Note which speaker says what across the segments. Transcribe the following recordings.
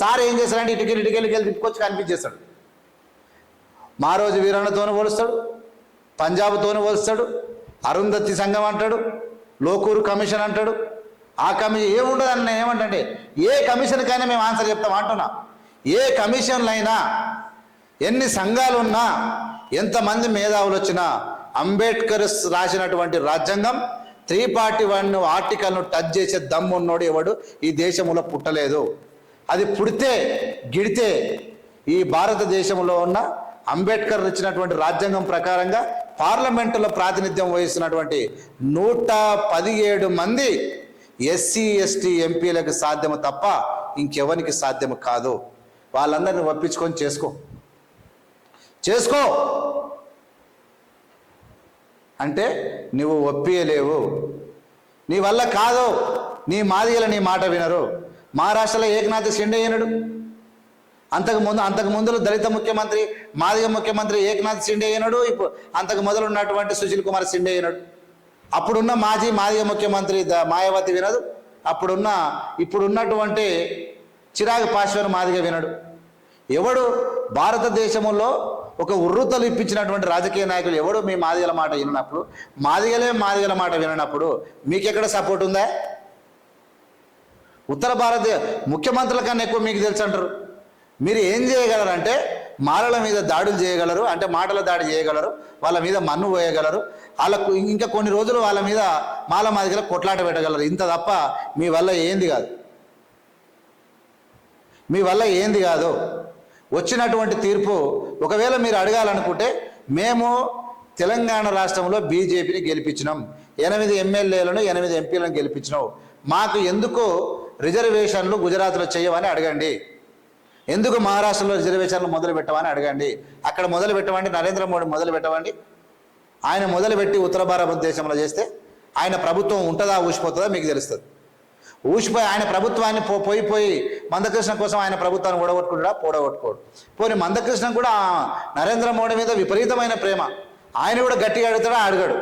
Speaker 1: Sir ఏం చేస్తాడంటే ఇటుకెళ్ళి ఇటుకెళ్ళి వెళ్ళి తిప్పుకొచ్చి కనిపించేస్తాడు. మా రోజు వీరన్నతోనూ పోలుస్తాడు పంజాబ్తోనూ పోలుస్తాడు అరుంధతి సంఘం అంటాడు లోకూరు కమిషన్ అంటాడు. ఆ కమిషన్ ఏముండదు అని నేను ఏమంటే ఏ కమిషన్కైనా మేము ఆన్సర్ చెప్తాం అంటున్నా. ఏ కమిషన్లైనా ఎన్ని సంఘాలు ఉన్నా ఎంతమంది మేధావులు వచ్చినా అంబేద్కర్ రాసినటువంటి రాజ్యాంగం త్రీ పార్టీ వన్ ఆర్టికల్ను టచ్ చేసే దమ్మున్నోడు ఎవడు? ఈ దేశంలో పుట్టలేదు. అది పుడితే గిడితే ఈ భారతదేశంలో ఉన్న అంబేద్కర్ ఇచ్చినటువంటి రాజ్యాంగం ప్రకారంగా పార్లమెంటులో ప్రాతినిధ్యం వహిస్తున్నటువంటి నూట పదిహేడు మంది ఎస్సీ ఎస్టీ ఎంపీలకు సాధ్యము తప్ప ఇంకెవరికి సాధ్యము కాదు. వాళ్ళందరిని ఒప్పించుకొని చేసుకో. చేసుకో. అంటే నువ్వు ఒప్పియలేవు. నీ వల్ల కాదు. నీ మాదిగల నీ మాట వినరు. మహారాష్ట్రలో ఏకనాథ్ షిండే అయినడు. అంతకు ముందు అంతకు ముందు దళిత ముఖ్యమంత్రి మాదిగ ముఖ్యమంత్రి ఏకనాథ్ షిండే అయినాడు. ఇప్పుడు అంతకు మొదలు ఉన్నటువంటి సుశీల్ కుమార్ షిండే అయినాడు. అప్పుడున్న మాజీ మాదిగ ముఖ్యమంత్రి ద- మాయావతి వినదు. అప్పుడున్న ఇప్పుడున్నటువంటి చిరాగ్ పాశ్వర్ మాదిగ వినడు. ఎవడు భారతదేశంలో ఒక ఉర్రుతలు ఇప్పించినటువంటి రాజకీయ నాయకులు ఎవడు? మీ మాదిగల మాట వినప్పుడు మాదిగలే మాదిగల మాట వినప్పుడు మీకెక్కడ సపోర్ట్ ఉందా? ఉత్తర భారత ముఖ్యమంత్రుల కన్నా ఎక్కువ మీకు తెలుసు అంటారు. మీరు ఏం చేయగలరంటే మాలల మీద దాడులు చేయగలరు అంటే మాటల దాడి చేయగలరు వాళ్ళ మీద మన్ను పోయగలరు వాళ్ళకు ఇంకా కొన్ని రోజులు వాళ్ళ మీద మాల మాదిగల కొట్లాట పెట్టగలరు. ఇంత తప్ప మీ వల్ల ఏంది కాదు. మీ వల్ల ఏంది కాదు. వచ్చినటువంటి తీర్పు ఒకవేళ మీరు అడగాలనుకుంటే మేము తెలంగాణ రాష్ట్రంలో బీజేపీని గెలిపించినాం. ఎనిమిది ఎమ్మెల్యేలను ఎనిమిది ఎంపీలను గెలిపించినాం. మాకు ఎందుకు రిజర్వేషన్లు గుజరాత్లో చేయవని అడగండి. ఎందుకు మహారాష్ట్రలో రిజర్వేషన్లు మొదలు పెట్టమని అడగండి. అక్కడ మొదలు పెట్టమండి నరేంద్ర మోడీ మొదలు పెట్టమండి? ఆయన మొదలుపెట్టి ఉత్తర భారతదేశంలో చేస్తే ఆయన ప్రభుత్వం ఉంటుందా ఊసిపోతుందా మీకు తెలుస్తుంది. ఊసిపోయి ఆయన ప్రభుత్వాన్ని పో పోయి పోయి మందకృష్ణ కోసం ఆయన ప్రభుత్వాన్ని ఓడగొట్టుకుంటాడా? పోడగొట్టుకోడు. పోనీ మందకృష్ణ కూడా నరేంద్ర మోడీ మీద విపరీతమైన ప్రేమ. ఆయన కూడా గట్టిగా అడుగుతాడా? అడగడు.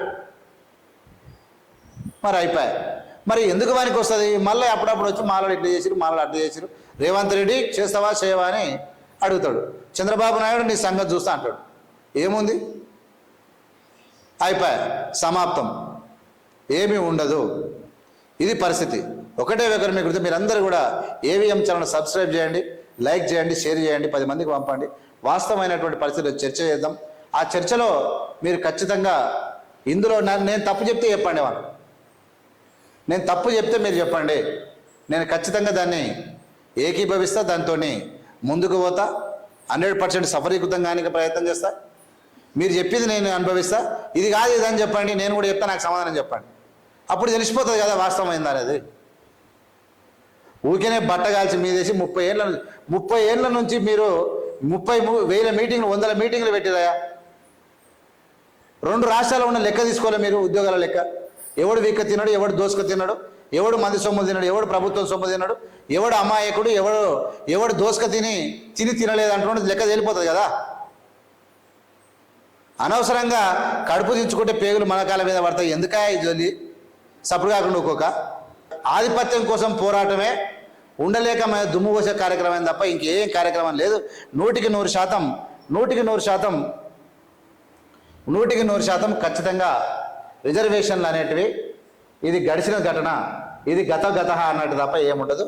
Speaker 1: మరి అయిపోయాయి. మరి ఎందుకు వానికి వస్తుంది? మళ్ళీ అప్పుడప్పుడు వచ్చి మాలలు ఇట్లా చేసిరు మాలలు అట్లా చేసిరు రేవంత్ రెడ్డి చేస్తావా చేయవా అని అడుగుతాడు. చంద్రబాబు నాయుడు నీ సంగతి చూస్తా అంటాడు. ఏముంది? అయిపోయా సమాప్తం. ఏమీ ఉండదు. ఇది పరిస్థితి. ఒకటే ఒకరు మీకు గురించి మీరందరూ కూడా ఏవిఎం ఛానల్ సబ్స్క్రైబ్ చేయండి లైక్ చేయండి షేర్ చేయండి పది మందికి పంపండి. వాస్తవమైనటువంటి పరిస్థితులు చర్చ చేద్దాం. ఆ చర్చలో మీరు ఖచ్చితంగా ఇందులో నేను తప్పు చెప్తే చెప్పండి వాళ్ళు. నేను తప్పు చెప్తే మీరు చెప్పండి. నేను ఖచ్చితంగా దాన్ని ఏకీభవిస్తా దాంతో ముందుకు పోతా హండ్రెడ్ పర్సెంట్ సఫలీకృతంగా ప్రయత్నం చేస్తా. మీరు చెప్పింది నేను అనుభవిస్తా. ఇది కాదు ఇది అని చెప్పండి. నేను కూడా చెప్తా నాకు సమాధానం చెప్పండి. అప్పుడు తెలిసిపోతుంది కదా వాస్తవం అనేది ఊరికేనే బట్ట కాల్చి మీదేసి ముప్పై ఏళ్ళ ముప్పై ఏళ్ళ నుంచి మీరు ముప్పై వేల మీటింగ్లు వందల మీటింగ్లు పెట్టిరాయా రెండు రాష్ట్రాల్లో ఉన్న లెక్క తీసుకోవాలి మీరు ఉద్యోగాల లెక్క? ఎవడు వీక్క తిన్నాడు ఎవడు దోసుక తిన్నాడు ఎవడు మంది సొమ్ము తిన్నాడు ఎవడు ప్రభుత్వం సొమ్ము తిన్నాడు ఎవడు అమాయకుడు ఎవడు ఎవడు దోసుక తిని తిని తినలేదు అంటున్నాడు లెక్క తేలిపోతుంది కదా. అనవసరంగా కడుపు దించుకుంటే పేగులు మనకాల మీద పడతాయి. ఎందుకా ఈ జోలి సప్పుడు కాకుండా ఒక్కొక్క ఆధిపత్యం కోసం పోరాటమే ఉండలేక మన దుమ్ము కోసే కార్యక్రమం తప్ప ఇంకేం కార్యక్రమం లేదు. నూటికి నూరు శాతం నూటికి నూరు శాతం నూటికి నూరు శాతం ఖచ్చితంగా రిజర్వేషన్లు అనేటివి ఇది గడిచిన ఘటన ఇది గత గత అన్నట్టు తప్ప ఏముండదు.